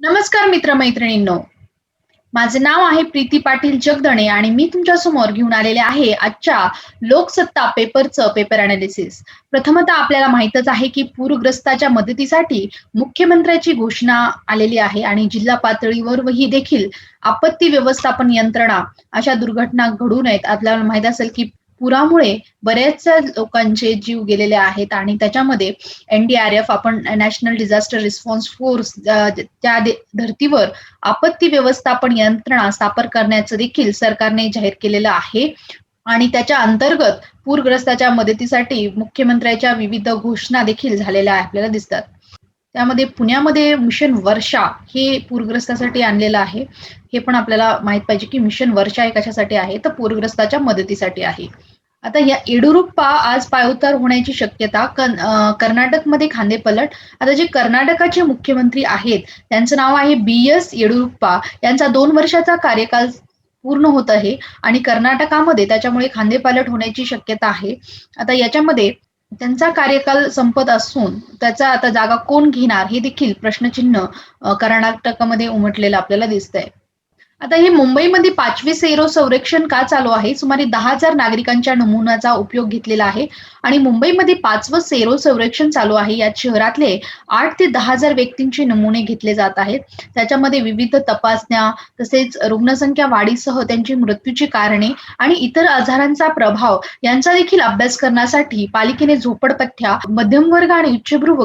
नमस्कार मित्रमैत्रिणींनो. माझे नाव आहे प्रीती पाटील जगदणे आणि मी तुमच्यासमोर घेऊन आलेले आहे आजच्या लोकसत्ता पेपरचं पेपर अनालिसिस प्रथमतः आपल्याला माहितच आहे की पूरग्रस्ताच्या मदतीसाठी मुख्यमंत्र्याची घोषणा आलेली आहे आणि जिल्हा पातळीवर ही देखील आपत्ती व्यवस्थापन यंत्रणा अशा दुर्घटना घडू नयेत. आपल्याला माहीत असेल की पुरामुळे बऱ्याच लोकांचे जीव गेलेले आहेत आणि त्याच्यामध्ये एनडीआरएफ आपण नॅशनल डिझास्टर रिस्पॉन्स फोर्स त्या धर्तीवर आपत्ती व्यवस्थापन यंत्रणा स्थापन करण्याचं देखील सरकारने जाहीर केलेलं आहे. आणि त्याच्या अंतर्गत पूरग्रस्ताच्या मदतीसाठी मुख्यमंत्र्याच्या विविध घोषणा देखील झालेल्या आपल्याला दिसतात. त्यामध्ये पुण्यामध्ये मिशन वर्षा हे पूरग्रस्तासाठी आणलेलं आहे. हे पण आपल्याला माहीत पाहिजे की मिशन वर्षा हे कशासाठी आहे? तर पूरग्रस्ताच्या मदतीसाठी आहे. आता या येडुरुप्पा आज पायउतार होण्याची शक्यता कर्नाटकमध्ये खांदेपलट आता जे कर्नाटकाचे मुख्यमंत्री आहेत त्यांचं नाव आहे बी एस येडुरुप्पा यांचा दोन वर्षाचा कार्यकाल पूर्ण होत आहे आणि कर्नाटकामध्ये त्याच्यामुळे खांदेपालट होण्याची शक्यता आहे. आता याच्यामध्ये त्यांचा कार्यकाल संपत असून त्याचा आता जागा कोण घेणार हे देखील प्रश्नचिन्ह कर्नाटकामध्ये उमटलेलं आपल्याला दिसतंय. आता हे मुंबईमध्ये पाचवे सेरो संरक्षण का चालू आहे? सुमारे दहा हजार नागरिकांच्या नमुन्याचा उपयोग घेतलेला आहे आणि मुंबईमध्ये पाचवं सेरो संरक्षण चालू आहे. यात शहरातले आठ ते दहा हजार व्यक्तींचे नमुने घेतले जात आहेत. त्याच्यामध्ये विविध तपासण्या तसेच रुग्णसंख्या वाढीसह त्यांची मृत्यूची कारणे आणि इतर आजारांचा प्रभाव यांचा देखील अभ्यास करण्यासाठी पालिकेने झोपडपट्ट्या मध्यमवर्ग आणि उच्चभ्रू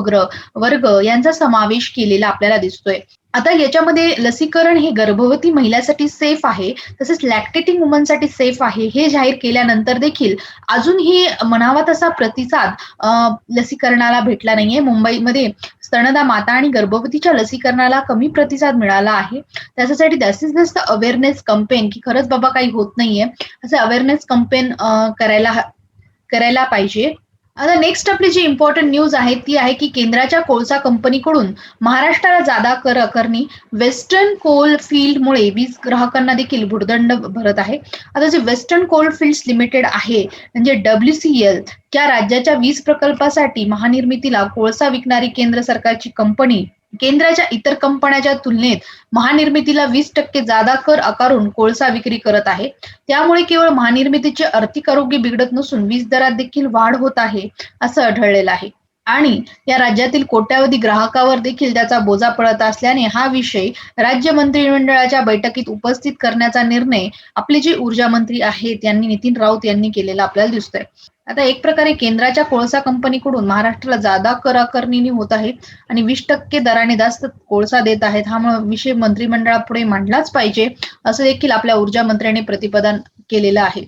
वर्ग यांचा समावेश केलेला आपल्याला दिसतोय. आता याच्यामध्ये लसीकरण हे गर्भवती महिलांसाठी सेफ आहे तसेच लॅक्टेटिंग वुमनसाठी सेफ आहे हे जाहीर केल्यानंतर देखील अजूनही म्हणावा तसा प्रतिसाद लसीकरणाला भेटला नाहीये. मुंबईमध्ये स्तनदा माता आणि गर्भवतीच्या लसीकरणाला कमी प्रतिसाद मिळाला आहे. त्याच्यासाठी जास्तीत जास्त अवेअरनेस कंपेन की खरंच बाबा काही होत नाहीये. असं अवेअरनेस कंपेन करायला करायला पाहिजे. आता नेक्स्ट आपली जी इम्पॉर्टंट न्यूज आहे ती आहे की केंद्राच्या कोळसा कंपनीकडून महाराष्ट्राला जादा कर आकारणी वेस्टर्न कोल फील्डमुळे वीज ग्राहकांना देखील भुडदंड भरत आहे. आता जे वेस्टर्न कोल फील्ड लिमिटेड आहे म्हणजे डब्ल्यू सी एल त्या राज्याच्या वीज प्रकल्पासाठी महानिर्मितीला कोळसा विकणारी केंद्र सरकारची कंपनी केंद्राच्या इतर कंपन्याच्या तुलनेत महानिर्मितीला वीस टक्के जादा कर आकारून कोळसा विक्री करत आहे. त्यामुळे केवळ महानिर्मितीचे आर्थिक आरोग्य बिघडत नसून वीज दरात देखील वाढ होत आहे असं आढळलेलं आहे. आणि या राज्यातील कोट्यावधी ग्राहकावर देखील त्याचा बोजा पडत असल्याने हा विषय राज्य मंत्रिमंडळाच्या बैठकीत उपस्थित करण्याचा निर्णय आपले जे ऊर्जा मंत्री आहेत यांनी नितीन राऊत यांनी केलेला आपल्याला दिसतोय. आता एक प्रकारे केंद्राच्या कोळसा कंपनीकडून महाराष्ट्राला जादा कर आकारणीने होत आहे आणि वीस टक्के दराने जास्त कोळसा देत आहेत. हा विषय मंत्रिमंडळापुढे मांडलाच पाहिजे असं देखील आपल्या ऊर्जा मंत्र्यांनी प्रतिपादन केलेलं आहे.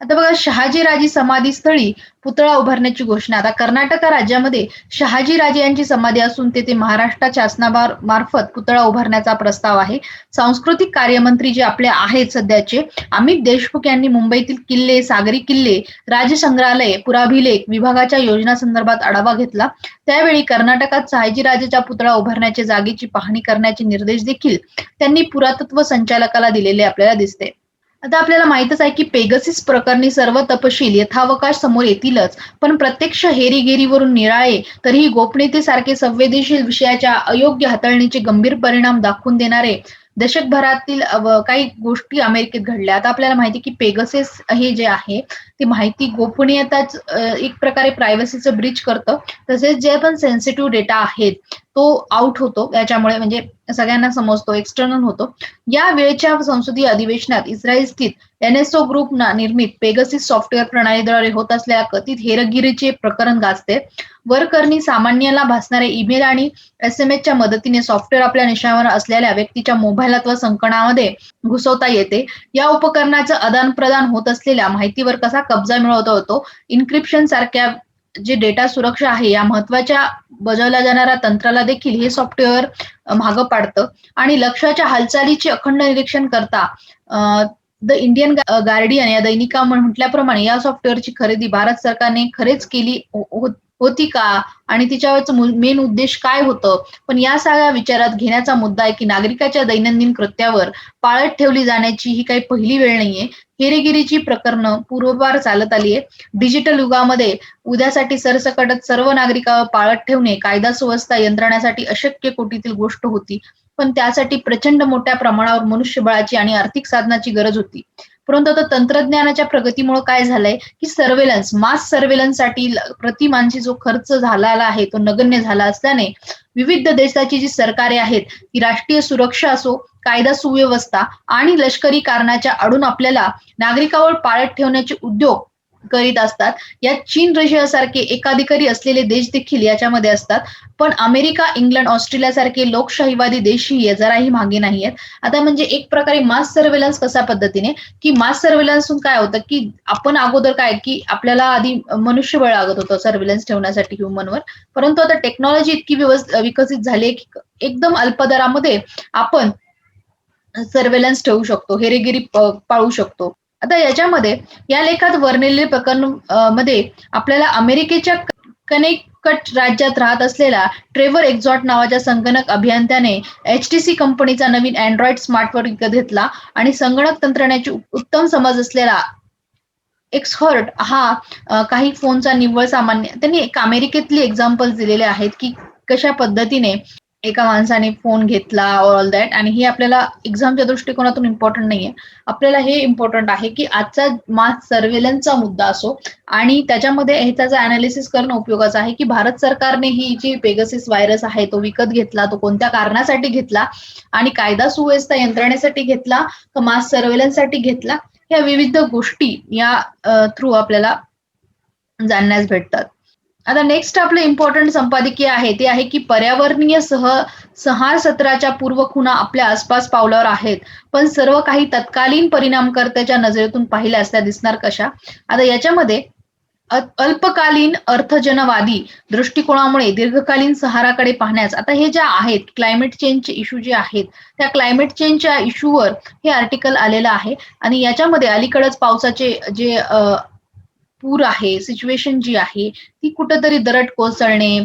आता बघा शहाजीराजे समाधी स्थळी पुतळा उभारण्याची घोषणा. आता कर्नाटक राज्यामध्ये शहाजीराजे यांची समाधी असून तेथे महाराष्ट्र शासनाबार मार्फत पुतळा उभारण्याचा प्रस्ताव आहे. सांस्कृतिक कार्यमंत्री जे आपले आहेत सध्याचे अमित देशमुख यांनी मुंबईतील किल्ले सागरी किल्ले राजसंग्रहालय पुराभिलेख विभागाच्या योजना संदर्भात आढावा घेतला. त्यावेळी कर्नाटकात शहाजीराजेच्या पुतळा उभारण्याच्या जागेची पाहणी करण्याचे निर्देश देखील त्यांनी पुरातत्व संचालकाला दिलेले आपल्याला दिसते. आता आपल्याला माहितच आहे की पेगसिस प्रकरणी सर्व तपशील यथावकाश समोर येतीलच. पण प्रत्यक्ष हेरीगेरीवरून निराळे तरीही गोपनीयतेसारखे संवेदनशील विषयाच्या अयोग्य हाताळणीचे गंभीर परिणाम दाखवून देणारे दशकभरातील काही गोष्टी अमेरिकेत घडल्या. आता आपल्याला माहिती की पेगसेस हे जे आहे ते माहिती गोपनीयताच एक प्रकारे प्रायव्हसीचं ब्रिज करतं. तसेच जे पण सेन्सिटिव्ह डेटा आहेत तो आउट होतो. याच्यामुळे म्हणजे सगळ्यांना समजतो एक्सटर्नल होतो. या वेळेच्या संसदीय अधिवेशनात इस्रायल स्थित एनएसओ ग्रुप निर्मित पेगसिस सॉफ्टवेअर प्रणालीद्वारे होत असलेल्या कथित हेरगिरीचे प्रकरण गाजते. वरकरणी सामान्याला भासणारे ईमेल आणि एस एम एसच्या मदतीने सॉफ्टवेअर आपल्या निशावर असलेल्या व्यक्तीच्या मोबाईल अथवा संकणामध्ये घुसवता येते. या उपकरणाचं आदान प्रदान होत असलेल्या माहितीवर कसा कब्जा मिळवता होतो इन्क्रिप्शन सारख्या जे डेटा सुरक्षा आहे या महत्त्वाच्या बजावल्या जाणाऱ्या तंत्राला देखील हे सॉफ्टवेअर मागं पाडतं. आणि लक्षाच्या हालचालीचे अखंड निरीक्षण करता द इंडियन गार्डियन या दैनिका म्हटल्याप्रमाणे या सॉफ्टवेअरची खरेदी भारत सरकारने खरेच केली हो, हो, होती का? आणि तिच्यावरच मेन उद्देश काय होतं? पण या सगळ्या विचारात घेण्याचा मुद्दा आहे की नागरिकाच्या दैनंदिन कृत्यावर पाळत ठेवली जाण्याची ही काही पहिली वेळ नाहीये. हेरेगिरीची प्रकरणं पूर्वपार चालत आली आहे डिजिटल युगामध्ये उद्यासाठी सरसकटत सर्व नागरिकावर पाळत ठेवणे कायदा सुव्यवस्था यंत्रणासाठी अशक्य कोटीतील गोष्ट होती. पण त्यासाठी प्रचंड मोठ्या प्रमाणावर मनुष्यबळाची आणि आर्थिक साधनाची गरज होती. परंतु आता तंत्रज्ञानाच्या प्रगतीमुळे काय झालंय की सर्वेलन्स मास सर्वेलन्ससाठी प्रतिमानशी जो खर्च झालेला आहे तो नगण्य झाला असल्याने विविध देशाची जी सरकारे आहेत ती राष्ट्रीय सुरक्षा असो कायदा सुव्यवस्था आणि लष्करी कारणाच्या आडून आपल्याला नागरिकावर पाळत ठेवण्याचे उद्योग करीत असतात. यात चीन रशियासारखे एकाधिकारी असलेले देश देखील याच्यामध्ये असतात. पण अमेरिका इंग्लंड ऑस्ट्रेलिया सारखे लोकशाहीवादी देशही जराही मागे नाही आहेत आता म्हणजे एक प्रकारे मास सर्वेलन्स कशा पद्धतीने? की मास सर्वेलन्स काय होतं? की आपण अगोदर काय की आपल्याला आधी मनुष्यबळ लागत होतं सर्वेलन्स ठेवण्यासाठी ह्युमनवर परंतु आता टेक्नॉलॉजी इतकी विकसित झाली की एकदम अल्प दरामध्ये आपण सर्वेलन्स ठेवू शकतो. हेरेगिरी पाळू शकतो. आता याच्यामध्ये या लेखात वर्णिलेले प्रकरणमध्ये आपल्याला अमेरिकेच्या कनेक्ट राज्यात राहत असलेला ट्रेव्हर एक्झॉट नावाच्या संगणक अभियंत्याने एच टी सी कंपनीचा नवीन अँड्रॉइड स्मार्टफोन विकत घेतला आणि संगणक तंत्रज्ञानाची उत्तम समज असलेला एक्सहर्ट हा काही फोनचा निव्वळ सामान्य त्यांनी एक अमेरिकेतली एक्झाम्पल दिलेले आहेत की कशा पद्धतीने एका माणसाने फोन घेतला ऑल दॅट आणि हे आपल्याला एक्झामच्या दृष्टिकोनातून इम्पॉर्टंट नाहीये. आपल्याला हे इम्पॉर्टंट आहे की आजचा मास सर्व्हेलन्सचा मुद्दा असो आणि त्याच्यामध्ये ह्याचा अनालिसिस करणं उपयोगाचं आहे की भारत सरकारने ही जी पेगसिस व्हायरस आहे तो विकत घेतला तो कोणत्या कारणासाठी घेतला आणि कायदा सुव्यवस्था यंत्रणेसाठी घेतला का मास सर्व्हेलन्ससाठी घेतला या विविध गोष्टी या थ्रू आपल्याला जाणण्यास भेटतात. आता नेक्स्ट आपलं इम्पॉर्टंट संपादकीय आहे ते आहे की पर्यावरणीय सह सहार सत्राच्या पूर्व खुणा आपल्या आसपास पावलावर आहेत. पण सर्व काही तत्कालीन परिणामकर्त्याच्या नजरेतून पाहिल्यास त्या दिसणार कशा? आता याच्यामध्ये अल्पकालीन अर्थजनवादी दृष्टिकोनामुळे दीर्घकालीन सहाराकडे पाहण्यास आता हे ज्या आहेत क्लायमेट चेंजचे इश्यू जे आहेत त्या क्लायमेट चेंजच्या इश्यूवर हे आर्टिकल आलेलं आहे. आणि याच्यामध्ये अलीकडच पावसाचे जे पूर आहे सिच्युएशन जी आहे ती कुठंतरी दरड कोसळणे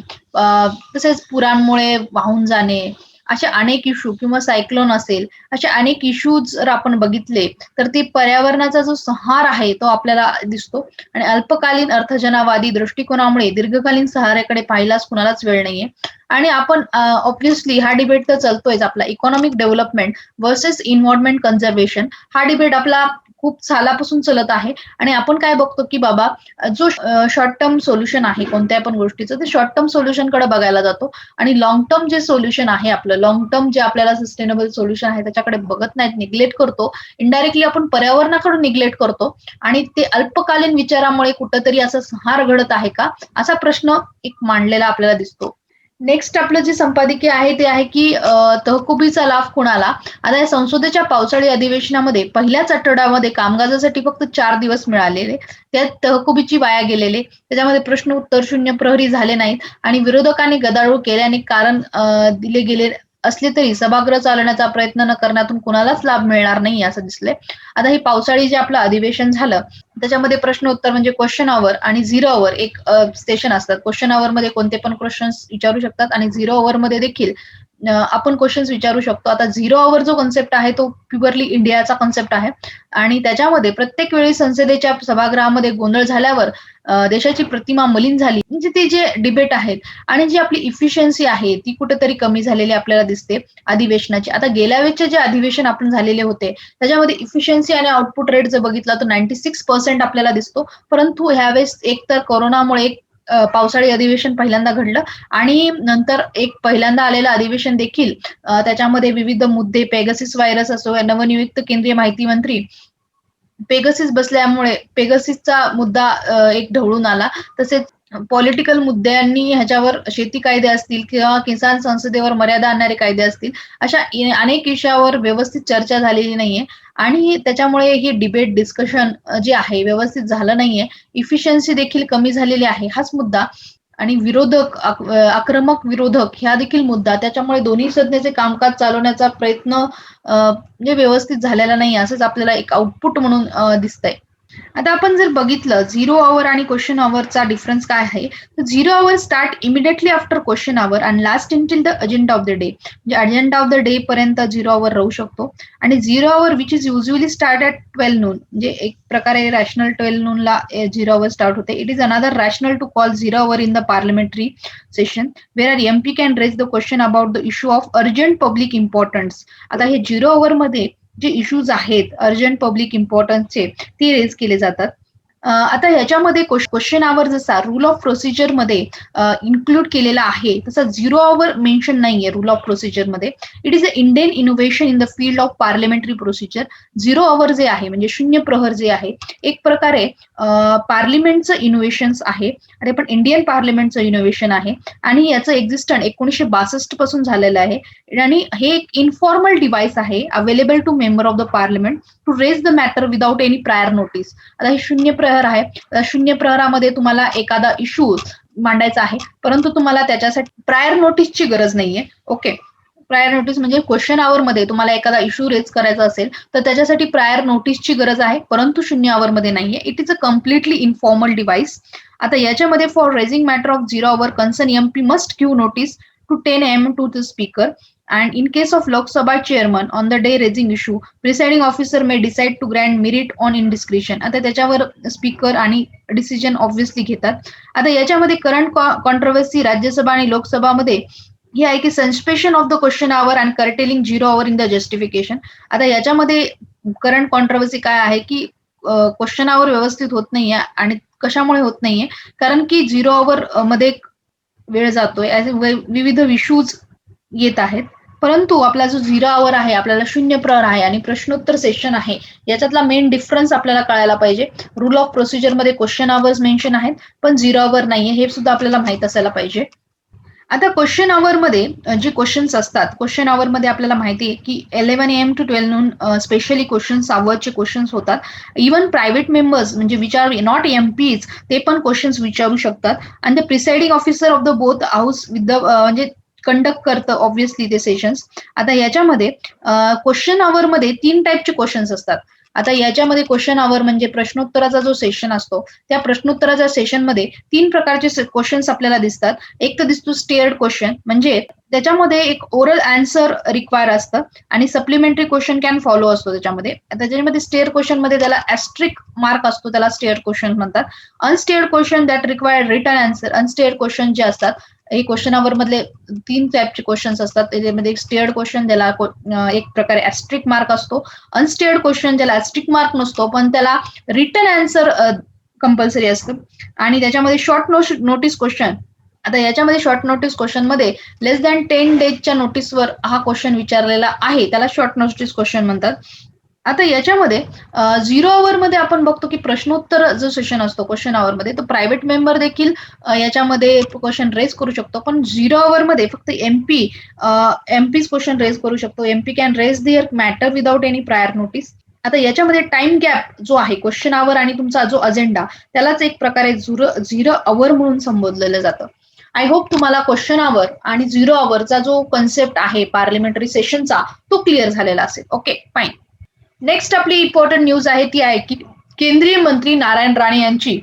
तसेच पुरांमुळे वाहून जाणे असे अनेक इश्यू किंवा सायक्लोन असेल असे अनेक इश्यूज जर आपण बघितले तर ते पर्यावरणाचा जो सहार आहे तो आपल्याला दिसतो. आणि अल्पकालीन अर्थजनावादी दृष्टिकोनामुळे दीर्घकालीन सहाऱ्याकडे पाहिलाच कुणालाच वेळ नाहीये. आणि आपण ऑब्व्हियसली हा डिबेट तर चालतोय आपला economic development versus environment conservation हा डिबेट आपला खूप सालापासून चलत आहे. आणि आपण काय बघतो की बाबा जो शॉर्ट टर्म सोल्युशन आहे कोणत्या पण गोष्टीचं ते शॉर्ट टर्म सोल्युशनकडे बघायला जातो. आणि लॉंग टर्म जे सोल्युशन आहे आपलं लॉंग टर्म जे आपल्याला सस्टेनेबल सोल्युशन आहे त्याच्याकडे बघत नाहीत निग्लेक्ट करतो. इनडायरेक्टली आपण पर्यावरणाकडून निग्लेक्ट करतो. आणि ते अल्पकालीन विचारामुळे कुठंतरी असा संहार घडत आहे का? असा प्रश्न एक मांडलेला आपल्याला दिसतो. नेक्स्ट आपलं जे संपादकीय आहे ते आहे की तहकुबीचा लाभ कुणाला? आता या संसदेच्या पावसाळी अधिवेशनामध्ये पहिल्याच आठवड्यामध्ये कामकाजासाठी फक्त चार दिवस मिळालेले. त्यात तहकुबीची वाया गेलेले. त्याच्यामध्ये प्रश्न उत्तर शून्य प्रहरी झाले नाहीत. आणि विरोधकांनी गदारोळ केल्याने कारण दिले गेले असली तरी सभागृह चालवण्याचा प्रयत्न न करण्यातून कुणालाच लाभ मिळणार नाही असं दिसले आता ही पावसाळी जे आपलं अधिवेशन झालं त्याच्यामध्ये प्रश्न उत्तर म्हणजे क्वेश्चन आवर आणि झिरो आवर एक स्टेशन असतात. क्वेश्चन आवर मध्ये कोणते पण क्वेश्चन विचारू शकतात आणि झिरो आवर मध्ये देखील आपण क्वेश्चन्स विचारू शकतो. आता झिरो आवर जो कॉन्सेप्ट आहे तो प्युअरली इंडियाचा कॉन्सेप्ट आहे. आणि त्याच्यामध्ये प्रत्येक वेळी संसदेच्या सभागृहामध्ये गोंधळ झाल्यावर देशाची प्रतिमा मलिन झाली. म्हणजे ते जे डिबेट आहेत आणि जी आपली इफिशियन्सी आहे ती कुठेतरी कमी झालेली आपल्याला दिसते अधिवेशनाची. आता गेल्या वेळेचे जे अधिवेशन आपण झालेले होते त्याच्यामध्ये इफिशियन्सी आणि आउटपुट रेट जर बघितला तर नाईन्टी सिक्स पर्सेंट आपल्याला दिसतो. परंतु ह्यावेळेस एक तर कोरोनामुळे एक पावसाळी अधिवेशन पहिल्यांदा घडलं आणि नंतर एक पहिल्यांदा आलेलं अधिवेशन देखील त्याच्यामध्ये विविध मुद्दे पेगसिस व्हायरस असो नवनियुक्त केंद्रीय माहिती मंत्री पेगसिस बसल्यामुळे पेगसिसचा मुद्दा एक ढवळून आला. तसेच पॉलिटिकल मुद्द्यांनी ह्याच्यावर शेती कायदे असतील किंवा किसान संसदेवर मर्यादा आणणारे कायदे असतील अशा अनेक विषयावर व्यवस्थित चर्चा झालेली नाहीये. आणि त्याच्यामुळे ही डिबेट डिस्कशन जे आहे व्यवस्थित झालं नाहीये. इफिशियन्सी देखील कमी झालेली आहे. हाच मुद्दा. आणि विरोधक आक्रमक विरोधक ह्या देखील मुद्दा. त्याच्यामुळे दोन्ही संज्ञेचे कामकाज चालवण्याचा प्रयत्न म्हणजे व्यवस्थित झालेला नाही. असंच आपल्याला एक आउटपुट म्हणून दिसतंय. आता आपण जर बघितलं झिरो आवर आणि क्वेश्चन आवरचा डिफरन्स काय आहे? तर zero hour start immediately after question hour and last until the agenda of the day म्हणजे अजेंडा ऑफ द डे पर्यंत झिरो आवर राहू शकतो. आणि zero hour which is usually start at twelve noon म्हणजे एक प्रकारे रॅशनल ट्वेल्व नूनला zero hour start होते. It is another rational to call zero hour in the parliamentary session where are MP can raise the question about the issue of urgent public importance आता हे zero मध्ये जे issues आहेत urgent public इम्पॉर्टन्सचे ते raise केले जातात. आता ह्याच्यामध्ये क्वेश्चन आवर जसा रूल ऑफ प्रोसिजरमध्ये इन्क्लूड केलेला आहे तसा झिरो आवर मेन्शन नाहीये rule of प्रोसिजरमध्ये. It is a Indian innovation in the field of parliamentary procedure zero hour जे आहे म्हणजे शून्य प्रहर जे आहे एक प्रकारे पार्लिमेंटचं इनोव्हेशन आहे. अरे पण इंडियन पार्लिमेंटचं इनोव्हेशन आहे. आणि याचं एक्झिस्टंट एकोणीसशे बासष्टपासून झालेलं आहे. आणि हे एक इन्फॉर्मल डिव्हाइस आहे available to member of the parliament to raise the matter without any prior notice आता हे शून्य प्रहर आहे. शून्य प्रहरामध्ये तुम्हाला एखादा इश्यू मांडायचा आहे. परंतु तुम्हाला त्याच्यासाठी प्रायर नोटीसची गरज नाहीये. ओके प्रायर नोटीस म्हणजे क्वेश्चन आवर मध्ये तुम्हाला एखादा इश्यू रेज करायचा असेल तर त्याच्यासाठी प्रायर नोटीसची गरज आहे. परंतु शून्य आवर मध्ये नाहीये. It is a completely informal device आता याच्यामध्ये for raising matter of zero hour concern MP must give notice to ten AM to the speaker and in case of Lok Sabha chairman on the day raising issue presiding officer may decide to grant merit on indiscretion. आता त्याच्यावर speaker आणि decision obviously घेतात. आता याच्यामध्ये current controversy Rajya Sabha आणि लोकसभामध्ये हे आहे की suspension of the question hour and curtailing zero hour in the justification आता याच्यामध्ये करंट कॉन्ट्रोवर्सी काय आहे की क्वेश्चन आवर व्यवस्थित होत नाहीये आणि कशामुळे होत नाहीये? कारण की झिरो आवर मध्ये वेळ जातोय. विविध इश्यूज येत आहेत. परंतु आपला जो झिरो आवर आहे आपल्याला शून्य प्रहर आहे आणि प्रश्नोत्तर सेशन आहे याच्यातला मेन डिफरन्स आपल्याला कळायला पाहिजे. रूल ऑफ प्रोसिजरमध्ये क्वेश्चन आवर्स मेन्शन आहेत पण झिरो आवर नाहीये हे सुद्धा आपल्याला माहीत असायला पाहिजे. आता क्वेश्चन आवर मध्ये जे क्वेश्चन्स असतात क्वेश्चन आवर मध्ये आपल्याला माहिती आहे की eleven AM to twelve noon specially questions आवरचे questions होतात. इव्हन प्रायव्हेट मेंबर्स म्हणजे विचार नॉट एम पीज ते पण क्वेश्चन्स विचारू शकतात. आणि the presiding officer of the both house with the म्हणजे कंडक्ट करतं ऑब्व्हियसली ते सेशन्स आता याच्यामध्ये क्वेश्चन आवर मध्ये तीन टाईपचे क्वेश्चन्स असतात. आता याच्यामध्ये क्वेश्चन आवर म्हणजे प्रश्नोत्तराचा जो सेशन असतो त्या प्रश्नोत्तराच्या सेशनमध्ये तीन प्रकारचे क्वेश्चन्स आपल्याला दिसतात. एक तर दिसतो स्टेअर्ड क्वेश्चन म्हणजे त्याच्यामध्ये एक ओरल आन्सर रिक्वायर असतं आणि सप्लिमेंटरी क्वेश्चन कॅन फॉलो असतो त्याच्यामध्ये. त्याच्यामध्ये स्टेअर क्वेश्चनमध्ये त्याला ऍस्ट्रिक मार्क असतो त्याला स्टेअर क्वेश्चन म्हणतात. Unstarred question that require written answer unstarred question जे असतात हे क्वेश्चन आवर मधले तीन टाईपचे क्वेश्चन्स असतात. त्याच्यामध्ये एक स्टेअर्ड क्वेश्चन ज्याला एक प्रकारे ऍस्ट्रिक मार्क असतो. अनस्टेअर्ड क्वेश्चन ज्याला ऍस्ट्रिक मार्क नसतो पण त्याला रिटर्न आन्सर कंपल्सरी असतं. आणि त्याच्यामध्ये शॉर्ट नोटीस क्वेश्चन आता याच्यामध्ये शॉर्ट नोटीस क्वेश्चनमध्ये लेस दॅन टेन डेजच्या नोटीसवर हा क्वेश्चन विचारलेला आहे. त्याला शॉर्ट नोटीस क्वेश्चन म्हणतात. आता याच्यामध्ये झिरो मध्ये आपण बघतो की प्रश्नोत्तर जो सेशन असतो क्वेश्चनमध्ये तो प्रायव्हेट मेंबर देखील याच्यामध्ये क्वेश्चन रेज करू शकतो. पण झिरो मध्ये फक्त एमपी एमपीच क्वेश्चन रेज करू शकतो. MP can raise their matter without any prior notice आता याच्यामध्ये टाइम गॅप जो आहे क्वेश्चन आवर आणि तुमचा जो अजेंडा त्यालाच एक प्रकारे झुर झिरो आवर म्हणून संबोधलेलं जातं. आय होप तुम्हाला क्वेश्चन आवर आणि झिरो आवरचा जो कन्सेप्ट आहे पार्लिमेंटरी सेशनचा तो क्लिअर झालेला असेल. ओके फाईन नेक्स्ट आपली इम्पॉर्टंट न्यूज आहे ती आहे की केंद्रीय मंत्री नारायण राणे यांची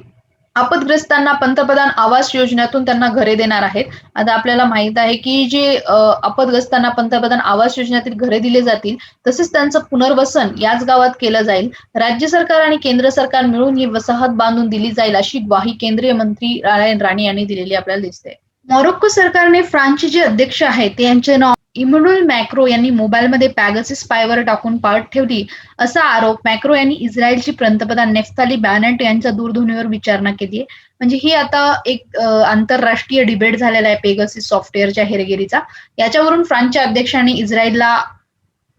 आपदग्रस्तांना पंतप्रधान आवास योजनेतून त्यांना घरे देणार आहेत. आता आपल्याला माहीत आहे की जे आपदग्रस्तांना पंतप्रधान आवास योजनेतील घरे दिले जातील तसेच त्यांचं पुनर्वसन याच गावात केलं जाईल. राज्य सरकार आणि केंद्र सरकार मिळून ही वसाहत बांधून दिली जाईल अशी ग्वाही केंद्रीय मंत्री नारायण राणे यांनी दिलेली आपल्याला दिसते. मॉरोक्को सरकारने फ्रान्सचे जे अध्यक्ष आहेत ते यांचे नाव इमोडुल मॅक्रो यांनी मोबाईलमध्ये पॅगसिस स्पायवर टाकून पाळत ठेवली असा आरोप मॅक्रो यांनी इस्रायलची पंतप्रधान नेफ्ताली बॅनट यांच्या दूरध्वनीवर विचारणा केली आहे म्हणजे ही आता एक आंतरराष्ट्रीय डिबेट झालेला आहे पेगसिस सॉफ्टवेअरच्या हेरगिरीचा. याच्यावरून फ्रान्सच्या अध्यक्षांनी इस्रायलला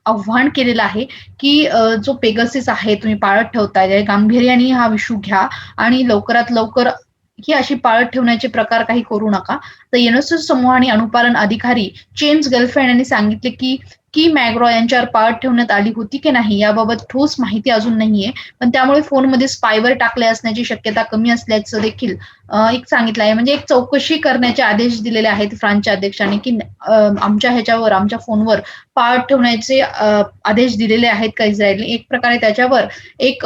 आव्हान केलेलं आहे की जो पेगसिस आहे तुम्ही पाळत ठेवताय गांभीर्याने हा विषू घ्या आणि लवकरात लवकर ही अशी पाळत ठेवण्याचे प्रकार काही करू नका. तर युनेस्को समूह आणि अनुपालन अधिकारी चेम्स गर्लफ्रेंड यांनी सांगितले की की मॅग्रॉ यांच्यावर पाळत ठेवण्यात आली होती की नाही याबाबत ठोस माहिती अजून नाहीये. पण त्यामुळे फोनमध्ये स्पायवर टाकले असण्याची शक्यता कमी असल्याचं देखील एक सांगितलं आहे. म्हणजे एक चौकशी करण्याचे आदेश दिलेले आहेत फ्रान्सच्या अध्यक्षांनी की आमच्या ह्याच्यावर आमच्या फोनवर पाळत ठेवण्याचे आदेश दिलेले आहेत का इस्रायलने. एक प्रकारे त्याच्यावर एक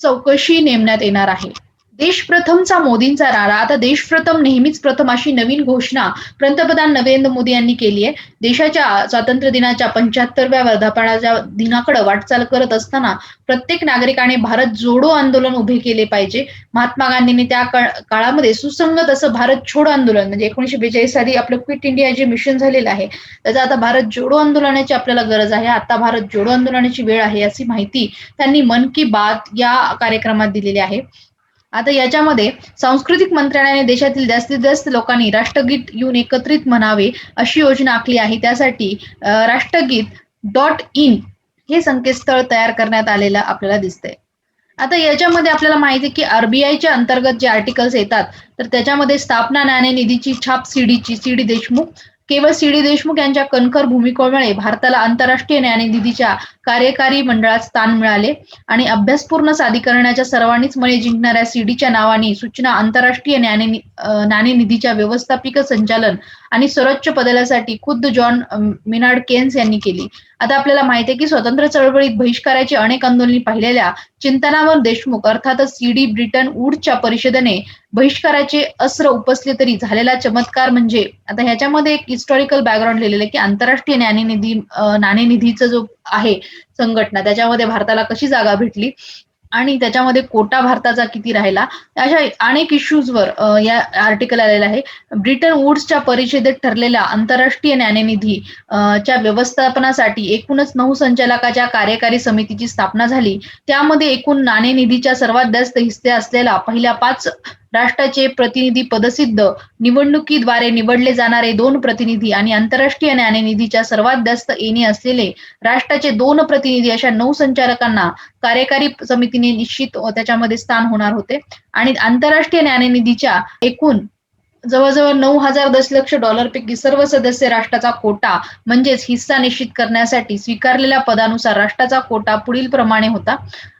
चौकशी नेमण्यात येणार आहे. देश प्रथमचा मोदींचा नारा आता देश प्रथम नेहमीच प्रथम अशी नवीन घोषणा पंतप्रधान नरेंद्र मोदी यांनी केली आहे. देशाच्या स्वातंत्र्य दिनाच्या पंच्याहत्तरव्या वर्धापनाच्या दिनाकडे वाटचाल करत असताना प्रत्येक नागरिकाने भारत जोडो आंदोलन उभे केले पाहिजे. महात्मा गांधींनी त्या काळामध्ये सुसंगत असं भारत छोडो आंदोलन म्हणजे एकोणीशे बेचाळीस साली आपलं क्विट इंडिया जे मिशन झालेलं आहे त्याचा आता भारत जोडो आंदोलनाची आपल्याला गरज आहे. आता भारत जोडो आंदोलनाची वेळ आहे अशी माहिती त्यांनी मन की बात या कार्यक्रमात दिलेली आहे. आता याच्यामध्ये सांस्कृतिक मंत्रालयाने देशातील जास्तीत जास्त लोकांनी राष्ट्रगीत येऊन एकत्रित म्हणावे अशी योजना आखली आहे. त्यासाठी राष्ट्रगीत डॉट इन हे संकेतस्थळ तयार करण्यात आलेलं आपल्याला दिसतंय. आता याच्यामध्ये आपल्याला माहिती आहे की आरबीआयच्या अंतर्गत जे आर्टिकल्स येतात तर त्याच्यामध्ये स्थापना नाणेनिधीची छाप सीडीची सीडी देशमुख केवळ सी डी देशमुख यांच्या कणखर भूमिकेमुळे भारताला आंतरराष्ट्रीय न्यायनिधीच्या कार्यकारी मंडळात स्थान मिळाले. आणि अभ्यासपूर्ण सादरीकरणाच्या सर्वांनीच मने जिंकणाऱ्या सीडीच्या नावाने सूचना आंतरराष्ट्रीय नाणेनिधीच्या व्यवस्थापिक संचालन आणि सर्वोच्च पदासाठी खुद्द जॉन मिनार्ड केन्स यांनी केली. आता आपल्याला माहिती आहे की स्वतंत्र चळवळीत बहिष्काराची अनेक आंदोलने पाहिलेल्या चिंतनावर देशमुख अर्थातच सीडी ब्रिटन वूडच्या परिषदेने बहिष्काराचे अस्त्र उपसले तरी झालेला चमत्कार म्हणजे आता ह्याच्यामध्ये एक हिस्टॉरिकल बॅकग्राऊंड लिहिलेलं आहे की आंतरराष्ट्रीय नाणेनिधी नाणेनिधीचा जो आहे संघटना त्याच्यामध्ये भारताला कशी जागा भेटली? आणि त्याच्यामध्ये कोटा भारताचा किती राहिला? अशा अनेक इश्यूजवर या आर्टिकल आलेला आहे ब्रिटन वुड्सच्या परिषदेत ठरलेल्या आंतरराष्ट्रीय नाणेनिधी च्या व्यवस्थापनासाठी एकूणच नऊ संचालकाच्या कार्यकारी समितीची स्थापना झाली. त्यामध्ये एकूण नाणेनिधीच्या सर्वात जास्त हिस्से असलेला पहिल्या पाच राष्ट्राचे प्रतिनिधी पदसिद्ध निवडणुकीद्वारे निवडले जाणारे दोन प्रतिनिधी आणि आंतरराष्ट्रीय नाणेनिधीच्या सर्वात जास्त येणे असलेले राष्ट्राचे दोन प्रतिनिधी अशा नऊ संचालकांना कार्यकारी समितीने निश्चित त्याच्यामध्ये स्थान होणार होते. आणि आंतरराष्ट्रीय नाणेनिधीच्या एकूण जवळजवळ नऊ हजार दशलक्ष डॉलरपैकी सर्व सदस्य राष्ट्राचा कोटा म्हणजेच हिस्सा निश्चित करण्यासाठी स्वीकारलेल्या पदानुसार राष्ट्राचा कोटा पुढील प्रमाणे होता.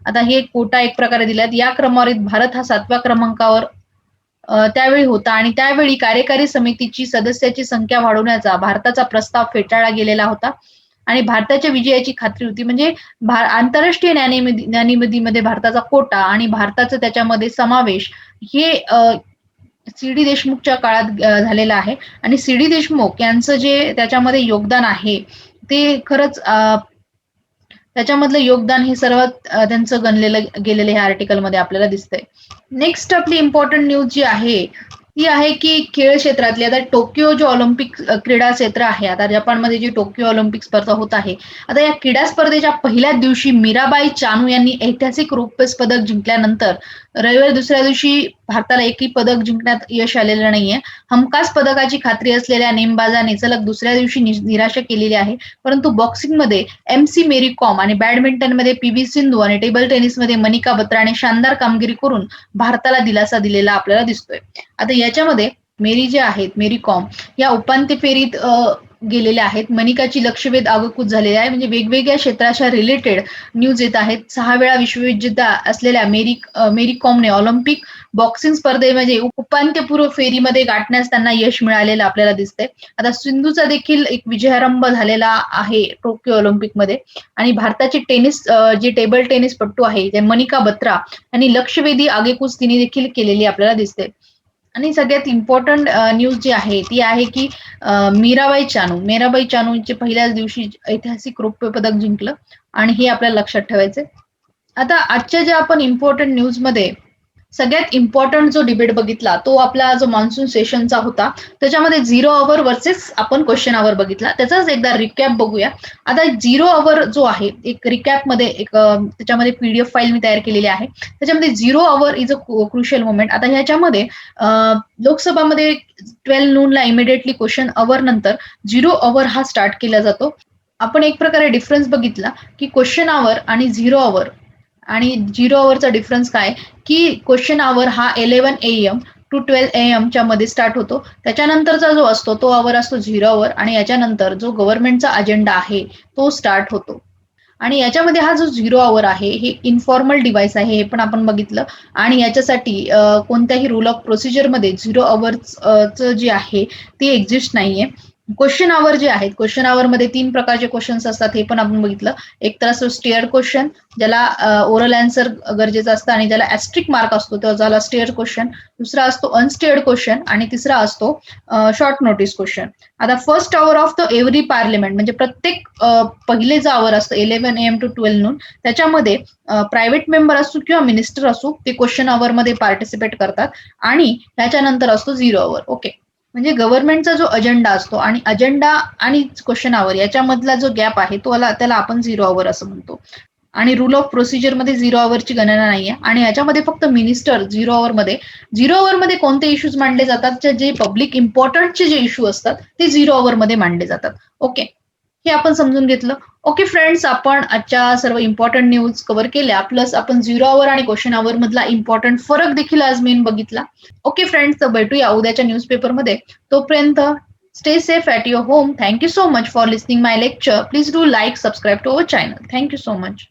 आता हे कोटा एक प्रकारे दिल्यात. या क्रमवारीत भारत हा सातव्या क्रमांकावर त्यावेळी होता. आणि त्यावेळी कार्यकारी समितीची सदस्याची संख्या वाढवण्याचा भारताचा प्रस्ताव फेटाळला गेलेला होता. आणि भारताच्या विजयाची खात्री होती. म्हणजे आंतरराष्ट्रीय न्यायनिधीमध्ये भारताचा कोटा आणि भारताचा त्याच्यामध्ये समावेश हे सी डी देशमुखच्या काळात झालेला आहे. आणि सी डी देशमुख यांचं जे त्याच्यामध्ये योगदान आहे ते खरंच त्याच्यामधलं योगदान हे सर्वात त्यांचं गणलेलं गेलेलं ह्या आर्टिकलमध्ये आपल्याला दिसतंय. नेक्स्ट आपली इम्पॉर्टंट न्यूज जी आहे ती आहे की खेळ क्षेत्रातली आता टोकियो जो ऑलिम्पिक क्रीडा क्षेत्र आहे आता जपानमध्ये जी टोकियो ऑलिम्पिक स्पर्धा होत आहे आता या क्रीडा स्पर्धेच्या पहिल्याच दिवशी मीराबाई चानू यांनी ऐतिहासिक रौप्य पदक जिंकल्यानंतर रविवारी दुसऱ्या दिवशी भारताला एकही पदक जिंकण्यात यश आलेलं नाहीये. हमखास पदकाची खात्री असलेल्या नेमबाजाने सलग दुसऱ्या दिवशी निराशा केलेली आहे. परंतु बॉक्सिंगमध्ये एम सी मेरी कॉम आणि बॅडमिंटनमध्ये पी व्ही सिंधू आणि टेबल टेनिसमध्ये मनिका बत्राने शानदार कामगिरी करून भारताला दिलासा दिलेला आपल्याला दिसतोय. आता याच्यामध्ये मेरी जे आहेत मेरी कॉम या उपांत्य फेरीत गेलेल्या आहेत. मनिकाची लक्षवेध आगकूत झालेली आहे. म्हणजे वेगवेगळ्या क्षेत्राच्या रिलेटेड न्यूज येत आहेत. सहा वेळा विश्वविजेता असलेल्या मेरी मेरी कॉमने ऑलिम्पिक बॉक्सिंग स्पर्धेमध्ये म्हणजे उपांत्यपूर्व फेरीमध्ये गाठण्यास त्यांना यश मिळालेलं आपल्याला दिसतंय. आता सिंधूचा देखील एक विजयारंभ झालेला आहे टोकियो ऑलिम्पिकमध्ये. आणि भारताचे टेनिस जे टेबल टेनिस पट्टू आहे जे मनिका बत्रा यांनी लक्षवेधी आगेकूच तिने देखील केलेली आपल्याला दिसते. आणि सगळ्यात इम्पॉर्टंट न्यूज जी आहे ती आहे की मीराबाई चानू. मीराबाई चानूचे पहिल्याच दिवशी ऐतिहासिक रौप्य पदक जिंकलं आणि हे आपल्याला लक्षात ठेवायचंय. आता आजच्या ज्या आपण इम्पॉर्टंट न्यूजमध्ये सगळ्यात इम्पॉर्टंट जो डिबेट बघितला तो आपला जो मान्सून सेशनचा होता त्याच्यामध्ये झिरो अवर वर्सेस आपण क्वेश्चन अवर बघितला. त्याचाच एकदा रिकॅप बघूया. आता झिरो अवर जो आहे एक रिकॅपमध्ये एक त्याच्यामध्ये पीडीएफ फाईल मी तयार केलेली आहे. त्याच्यामध्ये zero hour is a crucial moment आता ह्याच्यामध्ये लोकसभामध्ये ट्वेल्व नूनला इमिडिएटली क्वेश्चन अवर नंतर झिरो अवर हा स्टार्ट केला जातो. आपण एक प्रकारे डिफरन्स बघितला की क्वेश्चन आवर आणि झिरो अवर आणि झिरो अवरचा डिफरन्स काय? की क्वेश्चन आवर हा eleven A M to twelve A एमच्या मध्ये स्टार्ट होतो. त्याच्यानंतरचा जो असतो तो आवर असतो झिरो अवर आणि याच्यानंतर जो गव्हर्नमेंटचा अजेंडा आहे तो स्टार्ट होतो. आणि याच्यामध्ये हा जो झिरो आवर आहे हे इन्फॉर्मल डिव्हाइस आहे हे पण आपण बघितलं. आणि याच्यासाठी कोणत्याही रूल ऑफ प्रोसिजरमध्ये झिरो अवरचं जे आहे ते एक्झिस्ट नाहीये. क्वेश्चन आवर जे आहेत क्वेश्चन आवर मध्ये तीन प्रकारचे क्वेश्चन्स असतात हे पण आपण बघितलं. एक तर असतो स्टेअर क्वेश्चन ज्याला ओरल अँसर गरजेचं असतं आणि ज्याला ऍस्ट्रिक मार्क असतो तो झाला स्टेअर क्वेश्चन दुसरा असतो अनस्टेअर्ड क्वेश्चन आणि तिसरा असतो शॉर्ट नोटीस क्वेश्चन आता first hour of the every parliament म्हणजे प्रत्येक पहिले जो आवर असतं eleven AM to twelve noon त्याच्यामध्ये प्रायव्हेट मेंबर असो किंवा मिनिस्टर असो ते क्वेश्चन आवर मध्ये पार्टिसिपेट करतात. आणि त्याच्यानंतर असतो झिरो आवर ओके म्हणजे गव्हर्नमेंटचा जो अजेंडा असतो आणि अजेंडा आणि क्वेश्चन आवर याच्यामधला जो गॅप आहे तो त्याला आपण झिरो आवर असं म्हणतो. आणि रूल ऑफ प्रोसिजरमध्ये झिरो आवरची गणना नाहीये. आणि याच्यामध्ये फक्त मिनिस्टर झिरो आवर मध्ये झिरो आवर मध्ये कोणते इश्यूज मांडले जातात? जे पब्लिक इम्पॉर्टंटचे जे इश्यू असतात ते झिरो आवर मध्ये मांडले जातात. ओके हे आपण समजून घेतलं. ओके फ्रेंड्स आपण आजच्या सर्व इम्पॉर्टंट न्यूज कव्हर केल्या. प्लस आपण झिरो आवर आणि क्वेश्चन आवर मधला इम्पॉर्टंट फरक देखील आज मेन बघितला. ओके फ्रेंड्स तर भेटूया उद्याच्या न्यूजपेपरमध्ये तोपर्यंत stay safe at your home thank you so much for listening my lecture please do like subscribe to our channel thank you so much